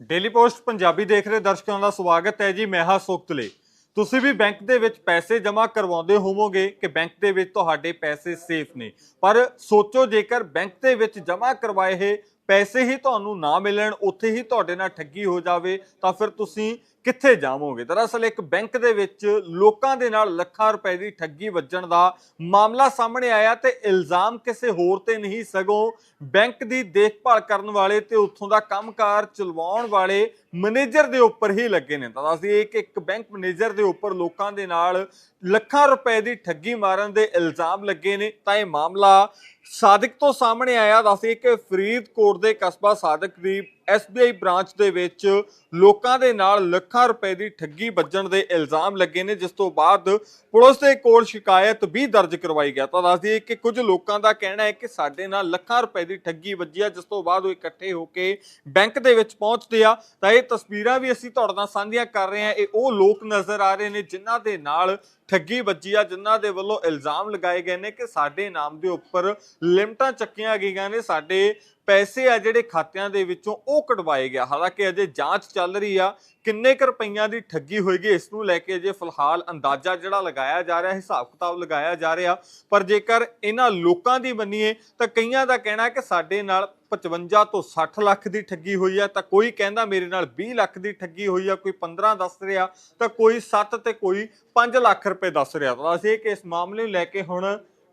Daily post Punjabi ਦੇਖ ਰਹੇ ਦਰਸ਼ਕਾਂ ਦਾ ਸਵਾਗਤ ਹੈ ਜੀ ਮੈਂ ਹਾਂ ਸੋਕਤਲੇ ਤੁਸੀਂ ਵੀ ਬੈਂਕ ਦੇ ਵਿੱਚ ਪੈਸੇ ਜਮ੍ਹਾਂ ਕਰਵਾਉਂਦੇ ਹੋਵੋਗੇ ਕਿ ਬੈਂਕ ਦੇ ਵਿੱਚ ਤੁਹਾਡੇ ਪੈਸੇ ਸੇਫ ਨੇ। ਪਰ ਸੋਚੋ, ਜੇਕਰ ਬੈਂਕ ਦੇ ਵਿੱਚ ਜਮ੍ਹਾਂ ਕਰਵਾਏ ਹੈ ਪੈਸੇ ਹੀ ਤੁਹਾਨੂੰ ਨਾ ਮਿਲਣ, ਉੱਥੇ ਹੀ ਤੁਹਾਡੇ ਨਾਲ ਠੱਗੀ ਹੋ ਜਾਵੇ, ਤਾਂ ਫਿਰ ਤੁਸੀਂ ਕਿੱਥੇ ਜਾਵੋਗੇ? ਦਰਅਸਲ ਇੱਕ ਬੈਂਕ ਦੇ ਵਿੱਚ ਲੋਕਾਂ ਦੇ ਨਾਲ ਲੱਖਾਂ ਰੁਪਏ ਦੀ ਠੱਗੀ ਵੱਜਣ ਦਾ ਮਾਮਲਾ ਸਾਹਮਣੇ ਆਇਆ ਤੇ ਇਲਜ਼ਾਮ ਕਿਸੇ ਹੋਰ ਤੇ ਨਹੀਂ, ਸਗੋਂ ਬੈਂਕ ਦੀ ਦੇਖਭਾਲ ਕਰਨ ਵਾਲੇ ਤੇ ਉੱਥੋਂ ਦਾ ਕੰਮਕਾਰ ਚਲਵਾਉਣ ਵਾਲੇ ਮੈਨੇਜਰ ਦੇ ਉੱਪਰ ਹੀ ਲੱਗੇ ਨੇ। ਤਾਂ ਦੱਸਦੀ ਕਿ ਇੱਕ ਬੈਂਕ ਮੈਨੇਜਰ ਦੇ ਉੱਪਰ ਲੋਕਾਂ ਦੇ ਨਾਲ ਲੱਖਾਂ ਰੁਪਏ ਦੀ ਠੱਗੀ ਮਾਰਨ ਦੇ ਇਲਜ਼ਾਮ ਲੱਗੇ ਨੇ। ਤਾਂ ਇਹ ਮਾਮਲਾ ਸਾਦਿਕ ਤੋਂ ਸਾਹਮਣੇ ਆਇਆ। ਦੱਸਦੀ ਕਿ ਫਰੀਦਕੋਟ ਦੇ ਕਸਬਾ ਸਾਦਿਕ ਦੀ SBI ਬ੍ਰਾਂਚ ਦੇ ਵਿੱਚ ਲੋਕਾਂ ਦੇ ਨਾਲ ਲੱਖਾਂ ਰੁਪਏ ਦੀ ਠੱਗੀ ਵੱਜਣ ਦੇ ਇਲਜ਼ਾਮ ਲੱਗੇ ਨੇ, ਜਿਸ ਤੋਂ ਬਾਅਦ ਪੁਲਿਸ ਦੇ ਕੋਲ ਸ਼ਿਕਾਇਤ ਵੀ ਦਰਜ ਕਰਵਾਈ ਗਿਆ ਤਾਂ ਦੱਸਦੀ ਕਿ ਕੁਝ ਲੋਕਾਂ ਦਾ ਕਹਿਣਾ ਹੈ ਕਿ ਸਾਡੇ ਨਾਲ ਲੱਖਾਂ ਰੁਪਏ ਦੀ ਠੱਗੀ ਵੱਜੀ ਆ, ਜਿਸ ਤੋਂ ਬਾਅਦ ਉਹ ਇਕੱਠੇ ਹੋ ਕੇ ਬੈਂਕ ਦੇ ਵਿੱਚ ਪਹੁੰਚਦੇ ਆ। ਤਾਂ ਇਹ ਤਸਵੀਰਾਂ ਵੀ ਅਸੀਂ ਤੁਹਾਡੇ ਨਾਲ ਸਾਂਝੀਆਂ ਕਰ ਰਹੇ ਹਾਂ। ਇਹ ਉਹ ਲੋਕ ਨਜ਼ਰ ਆ ਰਹੇ ਨੇ, ਜਿਨ੍ਹਾਂ ਦੇ ਨਾਲ ਠੱਗੀ ਵੱਜੀ ਆ, ਜਿਨ੍ਹਾਂ ਦੇ ਵੱਲੋਂ ਇਲਜ਼ਾਮ ਲਗਾਏ ਗਏ ਨੇ ਕਿ ਸਾਡੇ ਨਾਮ ਦੇ ਉੱਪਰ ਲਿਮਟਾਂ ਚੱਕੀਆਂ ਗਈਆਂ ਨੇ। ਸਾਡੇ ਪੈਸੇ ਆ ਜਿਹੜੇ ਖਾਤਿਆਂ ਦੇ ਵਿੱਚੋਂ ਉਹ ਕਢਵਾਏ ਗਿਆ। ਹਾਲਾਂਕਿ ਅਜੇ ਜਾਂਚ ਚੱਲ ਰਹੀ ਆ, ਕਿੰਨੇ ਕੁ ਰੁਪਈਆਂ ਦੀ ਠੱਗੀ ਹੋਏਗੀ, ਇਸ ਨੂੰ ਲੈ ਕੇ ਅਜੇ ਫਿਲਹਾਲ ਅੰਦਾਜ਼ਾ ਜਿਹੜਾ ਲਗਾਇਆ ਜਾ ਰਿਹਾ, ਹਿਸਾਬ ਕਿਤਾਬ ਲਗਾਇਆ ਜਾ ਰਿਹਾ। ਪਰ ਜੇਕਰ ਇਹਨਾਂ ਲੋਕਾਂ ਦੀ ਮੰਨੀਏ, ਤਾਂ ਕਈਆਂ ਦਾ ਕਹਿਣਾ ਹੈ ਕਿ ਸਾਡੇ ਨਾਲ 55 ਤੋਂ 60 ਲੱਖ ਦੀ ਠੱਗੀ ਹੋਈ ਆ, ਤਾਂ ਕੋਈ ਕਹਿੰਦਾ ਮੇਰੇ ਨਾਲ 20 ਲੱਖ ਦੀ ਠੱਗੀ ਹੋਈ ਆ, ਕੋਈ 15 ਦੱਸ ਰਿਹਾ, ਤਾਂ ਕੋਈ 7 ਤੇ ਕੋਈ 5 ਲੱਖ ਰੁਪਏ ਦੱਸ ਰਿਹਾ। ਤਾਂ ਅਸੀਂ ਕਿ ਇਸ ਮਾਮਲੇ ਨੂੰ ਲੈ ਕੇ ਹੁਣ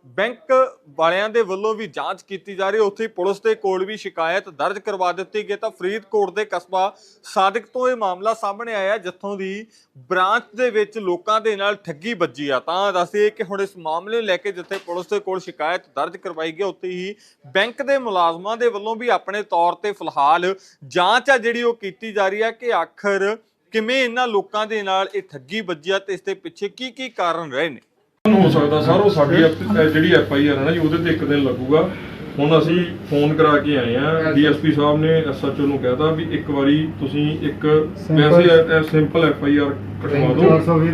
ਬੈਂਕ ਵਾਲਿਆਂ ਦੇ ਵੱਲੋਂ ਵੀ ਜਾਂਚ ਕੀਤੀ ਜਾ ਰਹੀ ਹੈ। ਉੱਥੇ ਹੀ ਪੁਲਿਸ ਦੇ ਕੋਲ ਵੀ ਸ਼ਿਕਾਇਤ ਦਰਜ ਕਰਵਾ ਦਿੱਤੀ ਗਈ ਤਾਂ ਫਰੀਦਕੋਟ ਦੇ ਕਸਬਾ ਸਾਦਿਕ ਤੋਂ ਇਹ ਮਾਮਲਾ ਸਾਹਮਣੇ ਆਇਆ ਜਿੱਥੋਂ ਦੀ ਬ੍ਰਾਂਚ ਦੇ ਵਿੱਚ ਲੋਕਾਂ ਦੇ ਨਾਲ ਠੱਗੀ ਵੱਜੀ ਆ। ਤਾਂ ਦੱਸਦੇ ਕਿ ਹੁਣ ਇਸ ਮਾਮਲੇ ਨੂੰ ਲੈ ਕੇ ਜਿੱਥੇ ਪੁਲਿਸ ਦੇ ਕੋਲ ਸ਼ਿਕਾਇਤ ਦਰਜ ਕਰਵਾਈ ਗਈ ਉੱਥੇ ਹੀ ਬੈਂਕ ਦੇ ਮੁਲਾਜ਼ਮਾਂ ਦੇ ਵੱਲੋਂ ਵੀ ਆਪਣੇ ਤੌਰ ਤੇ ਫਿਲਹਾਲ ਜਾਂਚ ਆ ਜਿਹੜੀ ਉਹ ਕੀਤੀ ਜਾ ਰਹੀ ਹੈ ਕਿ ਆਖਰ ਕਿਵੇਂ ਇਹਨਾਂ ਲੋਕਾਂ ਦੇ ਨਾਲ ਇਹ ਠੱਗੀ ਵੱਜੀ ਆ ਤੇ ਇਸ ਦੇ ਪਿੱਛੇ ਕੀ ਕੀ ਕਾਰਨ ਰਹੇ ਨੇ। ਹੋ ਸਕਦਾ ਸਰ ਉਹ ਸਾਡੀ ਐਪ- ਜਿਹੜੀ ਐਫ ਆਈ ਆਰ ਹੈ ਨਾ ਜੀ ਉਹਦੇ ਤੇ ਇੱਕ ਦਿਨ ਲੱਗੂਗਾ। ਹੁਣ ਅਸੀਂ ਫੋਨ ਕਰਾ ਕੇ ਆਏ ਆ ਡੀਐਸਪੀ ਸਾਹਿਬ ਨੇ ਐਸਐਚਓ ਨੂੰ ਕਹਿਤਾ ਵੀ ਇੱਕ ਵਾਰੀ ਤੁਸੀਂ ਇੱਕ ਵੈਸੇ ਸਿੰਪਲ ਐਫ ਆਈ ਆਰ ਕਟਵਾ ਦਿਓ।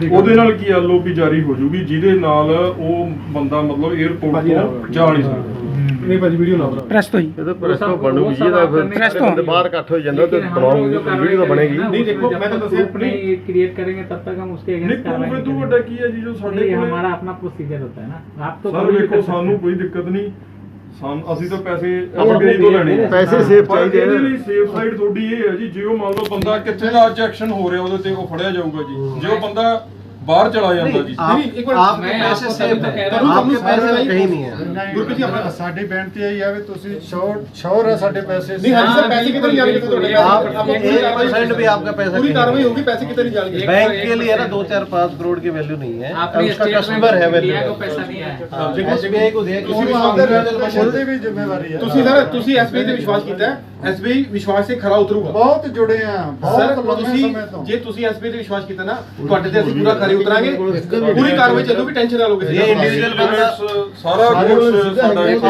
ਉਹਦੇ ਨਾਲ ਕੀ ਐਲਓਪੀ ਜਾਰੀ ਹੋ ਜੂਗੀ ਜਿਹਦੇ ਨਾਲ ਉਹ ਬੰਦਾ ਮਤਲਬ 에어ਪੋਰਟ ਤੋਂ ਜਾ ਨਹੀਂ ਸਕਦਾ। ਨਹੀਂ ਭਾਜੀ ਵੀਡੀਓ ਲਾ ਪ੍ਰੈਸ ਤੋਂ ਹੀ ਇਹਦਾ ਪ੍ਰੈਸ ਤੋਂ ਬਣੂਗੀ ਜੀ ਇਹਦਾ ਫਿਰ ਪ੍ਰੈਸ ਤੋਂ। ਬੰਦੇ ਬਾਹਰ ਇਕੱਠ ਹੋ ਜਾਂਦਾ ਤੇ ਦਬਾਉਂਗੇ ਵੀਡੀਓ ਤਾਂ ਬਣੇਗੀ नहीं देखो मैं तो दस अपनी क्रिएट करेंगे तब तक हम उसके ਨਹੀਂ अगेंस्ट ਪ੍ਰੂਫ कार्रवाई ਇਹ ਤੋਂ नहीं ਵੱਡਾ करेंगे ਕੀ ਹੈ ਜੀ जो ਸਾਡੇ नहीं, ਕੋਲ हमारा अपना प्रोसीजर होता है ना आप तो ਸਰ कभी भी ਵੇਖੋ कर सकते ਸਾਨੂੰ हैं। ਕੋਈ ਦਿੱਕਤ ਨਹੀਂ ਸਾਨੂੰ ਅਸੀਂ ਤਾਂ ਪੈਸੇ ਆਪਾਂ SBI ਤੋਂ ਲੈਣੇ ਆ ਪੈਸੇ ਸੇਫ ਪਰ ਚਾਹੀਦੇ ਇਹਦੇ ਆ ਲਈ ਸੇਫ ਸਾਈਡ ਤੁਹਾਡੀ ਇਹ ਹੈ ਜੀ ਜੇ ਉਹ ਮੰਨ ਲਓ ਬੰਦਾ ਕਿੱਥੇ ਦਾ ਅੱਜ ਐਕਸ਼ਨ ਹੋ ਰਿਹਾ ਉਹਦੇ ਤੇ ਉਹ ਫੜਿਆ ਜਾਊਗਾ ਜੀ ਜੇ ਉਹ ਬੰਦਾ ਬਾਹਰ ਚਲਾ ਜਾਂਦਾ ਜੀ नहीं नहीं एक बार आपके मैं पैसे आपको सेफ तभी तो है कह रहा हूँ, आपके हम पैसे सारे कहीं नहीं है ਗੁਰਪ੍ਰੀਤ ਜੀ ਆਪਣਾ ਸਾਡੀ ਬੇਨਤੀ ਇਹ ਹੈ ਵੀ ਤੁਸੀਂ ਸ਼ੋਰ ਸ਼ੋਰ ਹੈ ਸਾਡੇ ਪੈਸੇ नहीं हाँ सर पैसे कितने जाएंगे तो बिल्कुल, आप आप एक परसेंट भी आपका पैसा पूरी कहीं कार्रवाई नहीं होगी पैसे कितने जाएंगे एक- बैंक एक के लिए ना परसेंट। दो चार पाँच करोड़ की वैल्यू नहीं है आपने उसका स्टेट कस्टमर है बैंक वैल्यू इंडिया को पैसा दिया है देखो एसबीआई को दिया ਤੁਸੀਂ किसी ਆਪਦੇ भी ਉਹਦੀ ਵੀ ਜ਼ਿੰਮੇਵਾਰੀ ਹੈ ਤੁਸੀਂ ਸਰ ਤੁਸੀਂ ਐਸਬੀਆਈ ਤੇ ਵਿਸ਼ਵਾਸ ਕੀਤਾ ਹੈ ਐਸਬੀ ਵਿਸ਼ਵਾਸ ਤੇ ਖਰਾ ਉਤਰੂਗਾ ਬਹੁਤ ਜੁੜੇ ਆ ਬਹੁਤ ਲੰਮੇ ਸਮੇਂ ਤੋਂ ਜੇ ਤੁਸੀਂ ਐਸਬੀ ਤੇ ਵਿਸ਼ਵਾਸ ਕੀਤਾ ਨਾ ਤੁਹਾਡੇ ਤੇ ਅਸੀਂ ਪੂਰਾ ਖਰੇ ਉਤਰਾਂਗੇ ਪੂਰੀ ਕਾਰਵਾਈ ਚੱਲੂਗੀ ਟੈਨਸ਼ਨ ਨਾ ਲਓ ਕਿਸੇ ਇਹ ਇੰਡੀਵਿਜੂਅਲ ਬੰਦਾ ਸਾਰਾ ਗੋਲ ਸਾਡਾ ਇੱਕ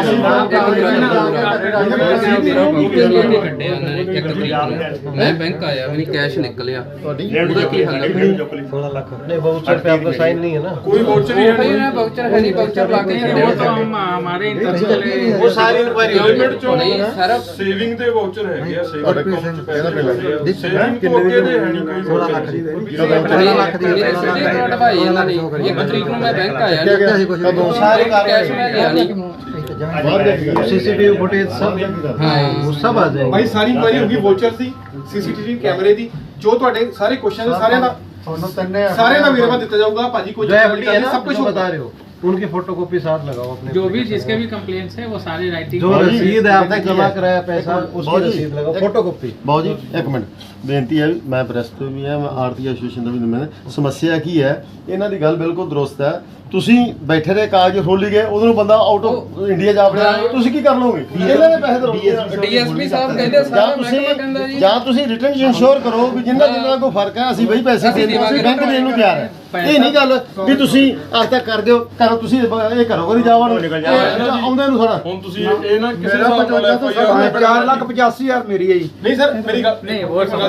ਮੈਂ ਬੈਂਕ ਆਇਆ ਮੈਨੂੰ ਕੈਸ਼ ਨਿਕਲਿਆ ਉਹਦਾ ਕੀ ਹਾਲ ਹੈ 16 ਲੱਖ ਨਹੀਂ ਵਾਊਚਰ ਤੇ ਆਪਣਾ ਸਾਈਨ ਨਹੀਂ ਹੈ ਨਾ ਕੋਈ ਵਾਊਚਰ ਨਹੀਂ ਹੈ ਨਹੀਂ ਵਾਊਚਰ ਹੈ ਨਹੀਂ ਵਾਊਚਰ ਲਾ ਕੇ ਉਹ ਤਾਂ ਹਮਾਰੇ ਇੰਟਰਸਟ ਉਹ ਸਾਰੀ ਇਨਕੁਆਇਰੀ ਗਵਰਨਮੈਂਟ ਚੋਂ ਸਾਰਾ ਸੇਵਿੰਗ ਤੇ ਸਾਰੇ ਕੈਸ਼ ਮੈਂ ਜੋ। ਤੁਹਾਡੇ ਦਾ ਸਾਰਿਆਂ ਦਾ ਵੇਰਵਾ ਦਿੱਤਾ ਜਾਊਗਾ। ਭਾਜੀ ਕੋਈ ਸਭ ਕੁਝ ਬਤਾ ਰਹੇ ਹੋ। उनकी फोटोकॉपी साथ लगाओ अपने जो भी जिसके भी कंप्लेंट्स है वो सारी राइटिंग जो रसीद आपने जमा कराया पैसा उसकी रसीद लगाओ फोटोकॉपी बाबू जी एक मिनट ਬੇਨਤੀ ਹੈ ਮੈਂ ਪ੍ਰੈਸਟ ਵੀ ਹਾਂ ਮੈਂ ਆਰਤੀ ਐਸੋਸੀਏਸ਼ਨ ਦਾ ਵੀ ਨੁਮਾਇੰਦਾ ਸਮੱਸਿਆ ਕੀ ਹੈ ਇਹਨਾਂ ਦੀ ਗੱਲ ਬਿਲਕੁਲ ਦਰੁਸਤ ਹੈ। ਤੁਸੀਂ ਬੈਠੇ ਰਹੇ ਕਾਗਜ਼ ਖੋਲੀ ਗਏ ਉਦੋਂ ਬੰਦਾ ਆਊਟ ਆਫ ਇੰਡੀਆ ਜਾ ਵੜਿਆ ਤੁਸੀਂ ਕੀ ਕਰ ਲਓਗੇ? ਇਹਨਾਂ ਨੇ ਪੈਸੇ ਦਰੋਗੇ। ਡੀਐਸਪੀ ਸਾਹਿਬ ਕਹਿੰਦੇ ਸਾਰਾ ਮਹਿਕਮਾ ਕਹਿੰਦਾ ਜੀ। ਜਾਂ ਤੁਸੀਂ ਰਿਟਰਨ ਇਨਸ਼ੋਰ ਕਰੋ ਵੀ ਜਿੰਨਾ ਜਿੰਨਾ ਕੋਈ ਫ਼ਰਕ ਹੈ ਅਸੀਂ ਬਈ ਪੈਸੇ ਦੇ ਦਿੰਦੇ ਬੈਂਕ ਦੇਣ ਨੂੰ ਤਿਆਰ ਹੈ। ਇਹ ਨਹੀਂ ਗੱਲ ਵੀ ਤੁਸੀਂ ਅੱਜ ਤੱਕ ਕਰ ਦਿਓ ਕਰੋ ਤੁਸੀਂ ਇਹ ਕਰੋ ਕਰੀ ਜਾਵਣ ਆਉਂਦੇ ਨੂੰ ਸਾਡਾ ਹੁਣ ਤੁਸੀਂ ਇਹ ਨਾ ਕਿਸੇ ਦਾ 4 ਲੱਖ 85000 ਮੇਰੀ ਹੈ ਜੀ। ਨਹੀਂ ਸਰ ਮੇਰੀ ਗੱਲ ਨਹੀਂ ਹੋਰ ਸੁਣਾ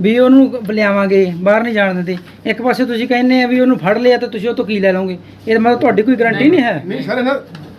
ਵੀ ਉਹਨੂੰ ਲਿਆਵਾਂਗੇ ਬਾਹਰ ਨਹੀਂ ਜਾਣ ਦਿੰਦੇ। ਇੱਕ ਪਾਸੇ ਤੁਸੀਂ ਕਹਿੰਦੇ ਆ ਵੀ ਉਹਨੂੰ ਫੜ ਲਿਆ ਤਾਂ ਤੁਸੀਂ ਉਹ ਤੋਂ ਕੀ ਲੈ ਲਓਗੇ? ਇਹ ਮਤਲਬ ਤੁਹਾਡੀ ਕੋਈ ਗਾਰੰਟੀ ਨਹੀਂ ਹੈ? ਨਹੀਂ ਸਰ ਨਾ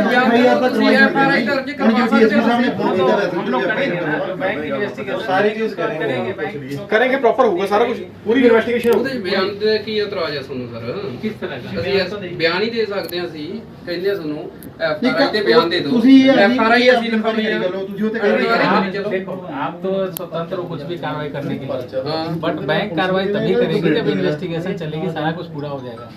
ਫਿਰ ਉਹਦੇ ਬਿਆਨ ਦੇ ਦਿਓ, ਤੁਸੀਂ ਐਫ ਆਰ ਆਈ ਦਰਜ ਕਰਵਾ ਸਕਦੇ ਹੋ वो तो हम लोग करेंगे ना जो बैंक इन्वेस्टिगेशन सारी चीज करेंगे। करेंगे बैंक ਕਰਾਂਗੇ ਪ੍ਰੋਪਰ ਹੋਊਗਾ ਸਾਰਾ ਕੁਝ ਪੂਰੀ ਇਨਵੈਸਟੀਗੇਸ਼ਨ ਉਹਦੇ 'ਚ ਬਿਆਨ ਦੇ ਕੀ ਇਤਰਾਜ਼ ਹੈ ਤੁਹਾਨੂੰ ਸਰ किस तरह का ਅਸੀਂ ਇਸ- ਬਿਆਨ ਹੀ ਦੇ ਸਕਦੇ ਹਾਂ ਅਸੀਂ ਕਹਿੰਦੇ ਹਾਂ ਤੁਹਾਨੂੰ ਐਫ ਆਰ ਆਈ ਤੇ ਬਿਆਨ ਦੇ ਦਿਓ ਤੁਸੀਂ ਇਹ ਐਫ ਆਰ ਆਈ ਅਸੀਂ ਲਿਖਾਉਣੀ ਹੈ ਤੁਸੀਂ ਉੱਥੇ आप देखो आप तो स्वतंत्र हो कुछ भी कार्रवाई करने के लिए ਹਾਂ बट बैंक कार्रवाई तभी करेगी जब इन्वेस्टिगेशन चलेगी सारा कुछ पूरा हो जाएगा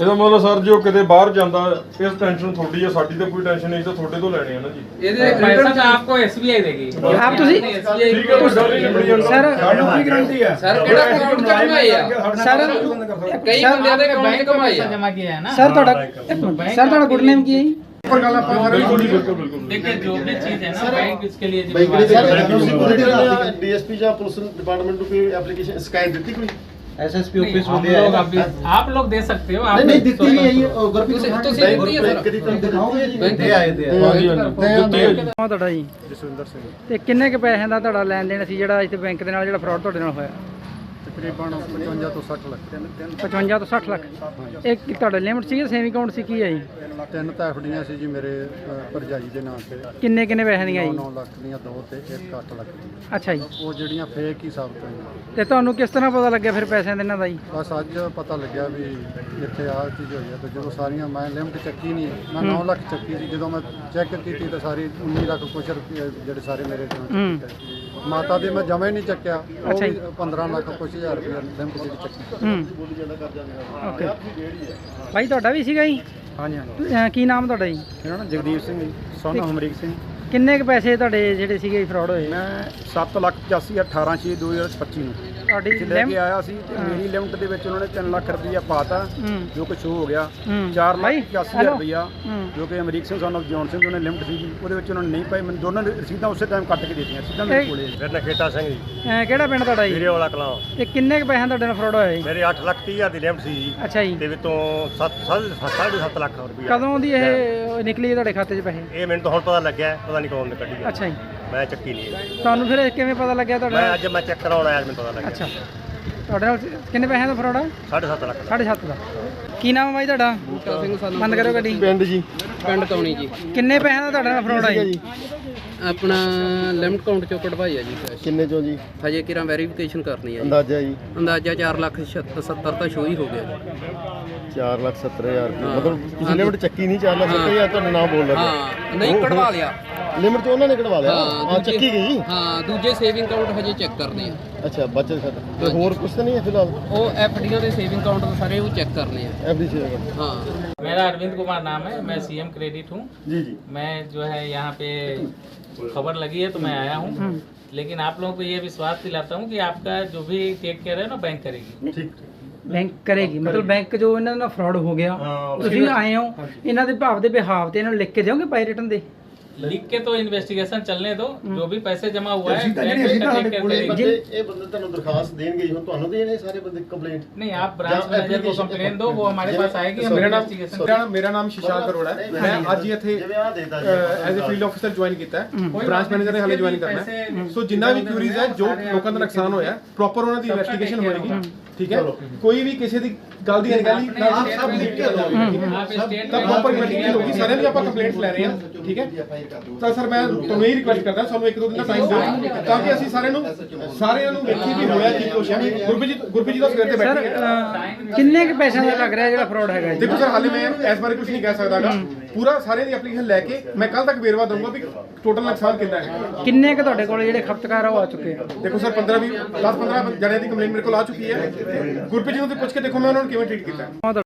ਇਹਦਾ ਮਤਲਬ ਸਰ ਜੀ ਉਹ ਕਿਤੇ ਬਾਹਰ ਜਾਂਦਾ ਇਸ ਟੈਨਸ਼ਨ ਤੁਹਾਡੀ ਹੈ ਸਾਡੀ ਤਾਂ ਕੋਈ ਟੈਨਸ਼ਨ ਨਹੀਂ ਤਾਂ ਤੁਹਾਡੇ ਤੋਂ ਲੈਣੇ ਆ ਨਾ ਜੀ। ਇਹਦੇ ਪੈਸਾ ਤਾਂ ਆਪਕੋ SBI ਦੇਗੀ। ਆਪ ਤੁਸੀਂ? ਠੀਕ ਹੈ ਤੁਹਾਡੀ ਨਿਬੜੀ ਜਾਂਦਾ। ਸਰ ਸਾਨੂੰ ਕੀ ਗਰੰਟੀ ਹੈ ਸਰ ਕਿਹੜਾ ਅਕਾਊਂਟ ਕਮਾਈ ਆ? ਸਰ ਕਈ ਬੰਦਿਆਂ ਦੇ ਬੈਂਕ ਕਮਾਈ ਆ। ਜਮਾ ਕੀਆ ਹੈ ਨਾ? ਸਰ ਤੁਹਾਡਾ ਸਰ ਤੁਹਾਡਾ ਗੁੱਡ ਨੇਮ ਕੀ ਹੈ ਪਰ ਗੱਲ ਆਪਾਂ ਸਾਰੇ ਬਿਲਕੁਲ ਬਿਲਕੁਲ ਦੇਖੇ ਜੋ ਵੀ ਚੀਜ਼ ਹੈ ਨਾ ਬੈਂਕ ਇਸਕੇ ਲਈ ਜੋ ਬੈਂਕ ਨੇ ਸਰ ਡੀਐਸਪੀ ਜਾਂ ਪੁਲਿਸ ਡਿਪਾਰਟਮੈਂਟ ਨੂੰ ਕੋਈ ਐਪਲੀਕੇਸ਼ਨ ਸ਼ਿਕਾਇਤ ਦਿੱਤੀ ਕੋਈ? ਐਸਐਸਪੀ नहीं, हम लोग अभी आप लोग दे सकते हो आप ਨਹੀਂ ਨਹੀਂ ਦਿੱਤੀ ਨਹੀਂ ਹੈ ਜੀ ਤੁਸੀਂ ਤੁਸੀਂ ਬੈਂਕ ਦਿੱਤੀ ਹੈ ਸਰ ਬੈਂਕ ਦੀ ਤੁਹਾਨੂੰ ਦਿਖਾਓਗੇ ਜੀ ਬੈਂਕ ਦਿੱਤੀ ਹੈ ਜੀ ਤੁਹਾਡਾ ਜੀ ਜਸਵਿੰਦਰ ਸਿੰਘ ਤੇ ਕਿੰਨੇ ਕੁ ਪੈਸਿਆਂ ਦਾ ਤੁਹਾਡਾ ਲੈਣ ਦੇਣ ਸੀ ਜਿਹੜਾ ਇੱਥੇ ਬੈਂਕ ਦੇ ਨਾਲ ਜਿਹੜਾ ਫਰਾਡ ਤੁਹਾਡੇ ਨਾਲ ਹੋਇਆ ਤਕਰੀਬਨ 55 ਤੋਂ 60 ਲੱਖ। 55 ਤੋਂ 60 ਲੱਖ। ਇਹ ਕੀ ਤੁਹਾਡਾ ਲਿਮਟ ਸੀ ਜਾਂ ਸੇਵਿੰਗ ਅਕਾਊਂਟ ਸੀ ਕੀ ਹੈ ਜੀ? ਤਿੰਨ ਤਾਂ ਐਫਡੀਆਂ ਸੀ ਜੀ ਮੇਰੇ ਅ, ਭਰਜਾਈ ਦੇ ਨਾਂ ਤੇ। ਕਿੰਨੇ ਕਿੰਨੇ ਪੈਸਿਆਂ ਦੀਆਂ 9 ਜੀ ਲੱਖ ਦੀਆਂ ਦੋ ਤੇ 1 8 ਲੱਖ ਦੀ ਅੱਛਾ ਜੀ। ਉਹ ਜਿਹੜੀਆਂ ਫੇਕ ਹੀ ਸਾਬਤ ਹੋਈਆਂ ਤੇ ਤੁਹਾਨੂੰ ਕਿਸ ਤਰ੍ਹਾਂ ਪਤਾ ਲੱਗਿਆ ਫਿਰ ਪੈਸਿਆਂ ਦੇ ਇਹਨਾਂ ਦਾ ਜੀ? ਬਸ ਅੱਜ ਪਤਾ ਲੱਗਿਆ ਵੀ ਇੱਥੇ ਆਹ ਚੀਜ਼ ਹੋਈ ਹੈ ਤੇ ਜਦੋਂ ਸਾਰੀਆਂ ਮੈਂ ਲਿਮਟ ਚੱਕੀ ਨਹੀਂ ਮੈਂ 9 ਲੱਖ ਚੱਕੀ ਸੀ। ਜਦੋਂ ਮੈਂ ਚੈੱਕ ਕੀਤੀ ਤਾਂ ਸਾਰੀ 19 ਲੱਖ ਕੁਛ ਰੁਪਏ ਜਿਹੜੇ ਸਾਰੇ ਮੇਰੇ ਹੂੰ। ਮਾਤਾ ਦੇ ਮੈਂ ਜਮਾ ਹੀ ਨਹੀਂ ਚੱਕਿਆ। ਉਹ ਅੱਛਾ ਵੀ ਜੀ। 15 ਲੱਖ ਕੁਛ ਹਜ਼ਾਰ ਰੁਪਏ ਲਿਮਟ ਜਿਹੜੀ ਚੱਕੀ ਹੂੰ। ਓਕੇ। ਭਾਈ ਤੁਹਾਡਾ ਵੀ ਸੀਗਾ ਜੀ? ਹਾਂਜੀ ਹਾਂਜੀ। ਅਹ ਕੀ ਨਾਮ ਤੁਹਾਡਾ ਜੀ? ਇਹਨਾਂ ਨਾਲ ਜਗਦੀਪ ਸਿੰਘ ਜੀ ਸੋਨਾ ਹਮਰੀਕ ਸਿੰਘ। ਕਿੰਨੇ ਕੁ ਪੈਸੇ ਤੁਹਾਡੇ ਜਿਹੜੇ ਸੀਗੇ ਫਰਾਡ ਹੋਏ? ਮੈਂ 7 ਲੱਖ 85 18 6 2025 ਨੂੰ। ਤੁਹਾਡੀ ਚ ਲੈ ਲਿਮ- ਕੇ ਆਇਆ ਸੀ ਤੇ ਮੇਰੀ ਲਿਮਟ ਦੇ ਵਿੱਚ ਉਹਨਾਂ ਨੇ 3 ਲੱਖ ਰੁਪਈਆ ਪਾਤਾ ਹੂੰ। ਜੋ ਕੁਝ ਹੋ ਗਿਆ। ਹੂੰ। 4 ਭਾਈ, ਲੱਖ 81000 ਹੈਲੋ। ਰੁਪਈਆ ਹੂੰ। ਜੋ ਕਿ ਅਮਰੀਕ ਸਿੰਘ of ਜੌਨ ਸਿੰਘ ਉਹਨੇ ਲਿਮਟ ਸੀਗੀ ਉਹਦੇ ਵਿੱਚ ਉਹਨਾਂ ਨੇ ਨਹੀਂ ਪਾਈ ਮੈਨੂੰ ਦੋਨਾਂ ਨੇ ਰਸੀਦਾਂ ਉਸੇ ਟਾਈਮ ਕੱਟ ਕੇ ਦਿੱਤੀਆਂ ਸਿੱਧਾ ਮੇਰੇ ਇਹ- ਕੋਲੇ। ਫਿਰ ਨਖੇਤਾ ਸਿੰਘ ਜੀ। ਅਹ ਕਿਹੜਾ ਪਿੰਡ ਤੁਹਾਡਾ ਜੀ? ਵੀਰੇ ਵਾਲਾ ਕਲਾਂ। ਤੇ ਕਿੰਨੇ ਕੁ ਪੈਸਿਆਂ ਤੁਹਾਡੇ ਨਾਲ ਫਰਾਡ ਹੋਇਆ ਜੀ? ਮੇਰੇ 8 ਲੱਖ 30 ਹਜ਼ਾਰ ਦੀ ਲਿਮਟ ਸੀ ਜੀ। ਅੱਛਾ ਜੀ। ਤੇ ਵਿੱਚੋਂ 7 7.5 ਲੱਖ ਰੁਪਈਆ। ਕਦੋਂ ਦੀ ਇਹ ਨਿਕਲੀ ਹੈ ਤੁਹਾਡੇ ਖਾਤੇ 'ਚ ਪੈਸੇ? ਇਹ ਮੈਨੂੰ ਤਾਂ ਹੁਣ ਪਤਾ ਲੱਗਿਆ ਪਤਾ ਨਹੀਂ ਕੌਣ ਨੇ ਕੱਢੀ ਹੈ। ਅੱਛਾ ਜੀ। ਮੈਂ ਚੱਕੀ ਨਹੀਂ ਹੈ। ਤੁਹਾਨੂੰ ਫਿਰ ਇਹ ਕਿਵੇਂ ਪਤਾ ਲੱਗਿਆ ਮੈਂ ਤੁਹਾਡਾ ਅੱਜ ਮੈਂ ਚੈੱਕ ਕਰਾਉਣ ਆਇਆ ਮੈਨੂੰ ਪਤਾ ਲੱਗਿਆ। ਅੱਛਾ। ਤੁਹਾਡੇ ਨਾਲ ਕਿੰਨੇ ਪੈਸਿਆਂ ਦਾ ਫਰਾਡ ਆ? 7.5 ਲੱਖ 7.5 ਦਾ। ਕੀ ਨਾਮ ਹੈ ਬਾਈ ਤੁਹਾਡਾ? ਬੂਟਾ ਸਿੰਘ ਸਾਨੂੰ ਬੰਦ ਕਰੋ ਗੱਡੀ। ਪਿੰਡ ਜੀ। ਪਿੰਡ ਕੌਣੀ ਜੀ। ਕਿੰਨੇ ਪੈਸਿਆਂ ਦਾ ਤੁਹਾਡੇ ਨਾਲ ਫਰਾਡ ਆ ਜੀ? ਆਪਣਾ ਲਿਮਟ ਅਕਾਊਂਟ ਚੋਂ ਕਢਵਾਈ ਆ ਜੀ। cash। ਕਿੰਨੇ ਚੋਂ ਜੀ? ਹਜੇ ਕਿਰਾਂ ਵੈਰੀਫਿਕੇਸ਼ਨ ਕਰਨੀ ਆ ਜੀ। ਅੰਦਾਜ਼ਾ ਜੀ। ਅੰਦਾਜ਼ਾ 4 ਲੱਖ 70 ਤਾਂ ਸ਼ੋ ਹੀ ਹੋ ਗਿਆ ਜੀ। 4 ਲੱਖ 70 ਹਜ਼ਾਰ ਰੁਪਏ। ਮਤਲਬ ਤੁਸੀਂ ਲਿਮਟ ਚੱਕੀ ਨਹੀਂ 4 ਲੱਖ 70 ਹਜ਼ਾਰ ਤੁਹਾਡਾ ਨਾਮ ਬੋਲ ਰਿਹਾ ਹਾਂ। ਨਹੀਂ ਕਢਵਾ ਲਿਆ। ਲਿਮਟ ਚ ਉਹਨਾਂ ਨੇ ਕਢਵਾ ਲਿਆ ਆ ਦੂਜੇ- ਚੱਕੀ ਗਈ ਹਾਂ ਦੂਜੇ ਸੇਵਿੰਗ ਅਕਾਊਂਟ ਹਜੇ ਚੈੱਕ ਕਰਨੇ ਆ ਅੱਛਾ ਬਚਤ ਖਾਤਾ ਤੇ ਹੋਰ ਕੁਝ ਤਾਂ ਨਹੀਂ ਹੈ ਫਿਲਹਾਲ ਉਹ ਐਫਡੀਆਂ ਦੇ ਸੇਵਿੰਗ ਅਕਾਊਂਟ ਸਾਰੇ ਉਹ ਚੈੱਕ ਕਰਨੇ ਆ ਐਫਡੀ ਚ ਹਾਂ मेरा अरविंद कुमार नाम है मैं सीएम क्रेडिट हूँ ਜੀ ਜੀ मैं जो है यहाँ पे खबर लगी है तो मैं आया हूँ लेकिन आप लोगों को ये विश्वास दिलाता हूँ कि आपका जो भी टेक केयर है ना बैंक करेगी ਠੀਕ ਬੈਂਕ ਕਰੇਗੀ ਮਤਲਬ ਬੈਂਕ ਜੋ ਇਹਨਾਂ ਨਾਲ ਫਰਾਡ ਹੋ ਗਿਆ ਤੁਸੀਂ ਆਏ ਹੋ ਇਹਨਾਂ ਦੇ ਭਾਵ ਦੇ ਬਿਹਾਵ ਤੇ ਇਹਨਾਂ ਨੂੰ ਲਿਖ ਕੇ ਦਿਓਗੇ ਪਾਈ ਰਿਟਨ ਦੇ लिख के तो इन्वेस्टिगेशन चलने दो जो भी पैसे जमा हुआ है बैंक उसका टेक केयर ਇਹ करेगी ਬੰਦੇ ਇਹ ਬੰਦੇ ਤੁਹਾਨੂੰ ਦਰਖਾਸਤ ਦੇਣਗੇ ਜੀ ਹੁਣ ਤੁਹਾਨੂੰ ਦੇਣੇ ਸਾਰੇ ਬੰਦੇ ਕੰਪਲੇਂਟ नहीं आप ब्रांच ਜਾਂ मैनेजर को application- कंप्लेन दो वो हमारे पास आएगी हम ਮੇਰਾ ਨਾਮ इन्वेस्टिगेशन ਮੇਰਾ ਨਾਮ ਮੇਰਾ ਨਾਮ ਸ਼ਿਸ਼ਾਂਕ ਅਰੋੜਾ ਹੈ ਮੈਂ ਅੱਜ ਹੀ ਇੱਥੇ ਜਿਵੇਂ ਆ ਦੇਤਾ ਜੀ as a field officer join ਕੀਤਾ ਹੈ ਬ੍ਰਾਂਚ ਮੈਨੇਜਰ ਨੇ ਹਾਲੇ ਜੁਆਇਨ ਕਰਨਾ ਹੈ ਸੋ ਜਿੰਨਾ ਵੀ ਕਿਊਰੀਜ਼ ਹੈ ਜੋ ਲੋਕਾਂ ਦਾ ਨੁਕਸਾਨ ਹੋਇਆ ਪ੍ਰੋਪਰ ਉਹਨਾਂ ਦੀ ਇਨਵੈਸਟੀਗੇਸ਼ਨ ਹੋਏਗੀ ਠੀਕ ਹੈ ਕੋਈ ਵੀ ਕਿਸੇ ਦੀ ਗੱਲ ਦੀ ਅਣਗਹਿਲੀ ਨਾ ਸਭ ਲਿਖ ਕੇ ਲਓ आप स्टेट ਤਾਂ ਪ੍ਰੋਪਰ ਇਨਵੈਸਟੀਗੇਸ਼ਨ ਹੋਗੀ ਸਾਰਿਆਂ ਦੀ ਆਪਾਂ ਕੰਪਲੇਂਟਸ ਲੈ ਰਹੇ ਹਾਂ ਠੀਕ ਹੈ? ਤਾਂ ਸਰ ਮੈਂ ਤੁਹਾਨੂੰ ਇਹ ਰਿਕੁਐਸਟ ਕਰਦਾ ਸਾਨੂੰ ਇੱਕ ਦੋ ਦਿਨ ਦਾ ਟਾਈਮ ਦਿਓ ਤਾਂ ਕਿ ਅਸੀਂ ਸਾਰਿਆਂ ਨੂੰ ਸਾਰਿਆਂ ਨੂੰ ਵੇਖੀ ਵੀ ਹੋਇਆ ਕੀ ਕੁਛ ਹੈ। ਗੁਰਪ੍ਰੀਤ ਜੀ ਗੁਰਪ੍ਰੀਤ ਜੀ ਦਾ ਸਵੇਰ ਤੇ ਸਰ ਬੈਠੇ ਅਹ, ਕਿੰਨੇ ਕੁ ਪੈਸਿਆਂ ਦਾ ਲੱਗ ਰਿਹਾ ਜਿਹੜਾ ਫਰਾਡ ਹੈਗਾ ਜੀ? ਦੇਖੋ ਸਰ ਹਾਲੇ ਮੈਂ ਇਸ ਬਾਰੇ ਕੁਝ ਨਹੀਂ ਕਹਿ ਸਕਦਾਗਾ ਪੂਰਾ ਸਾਰਿਆਂ ਦੀ ਐਪਲੀਕੇਸ਼ਨ ਲੈ ਕੇ ਮੈਂ ਕੱਲ ਤੱਕ ਵੇਰਵਾ ਦਊਂਗਾ ਵੀ ਟੋਟਲ ਨੁਕਸਾਨ ਕਿੰਨਾ ਹੈ। ਕਿੰਨੇ ਕੁ ਤੁਹਾਡੇ ਕੋਲ ਜਿਹੜੇ ਖਪਤਕਾਰ ਆ ਉਹ ਆ ਚੁੱਕੇ ਆ? ਦੇਖੋ ਸਰ 15 20 10 15 ਜਣਿਆਂ ਦੀ ਕੰਪਲੇਂਟ ਮੇਰੇ ਕੋਲ ਆ ਚੁੱਕੀ ਹੈ। ਗੁਰਪ੍ਰੀਤ ਜੀ ਨੂੰ ਤੁਸੀਂ ਪੁੱਛ ਕੇ ਦੇਖੋ ਮੈਂ ਉਹਨਾਂ ਨੂੰ ਕਿਵੇਂ ਟ੍ਰੀਟ ਕੀਤਾ।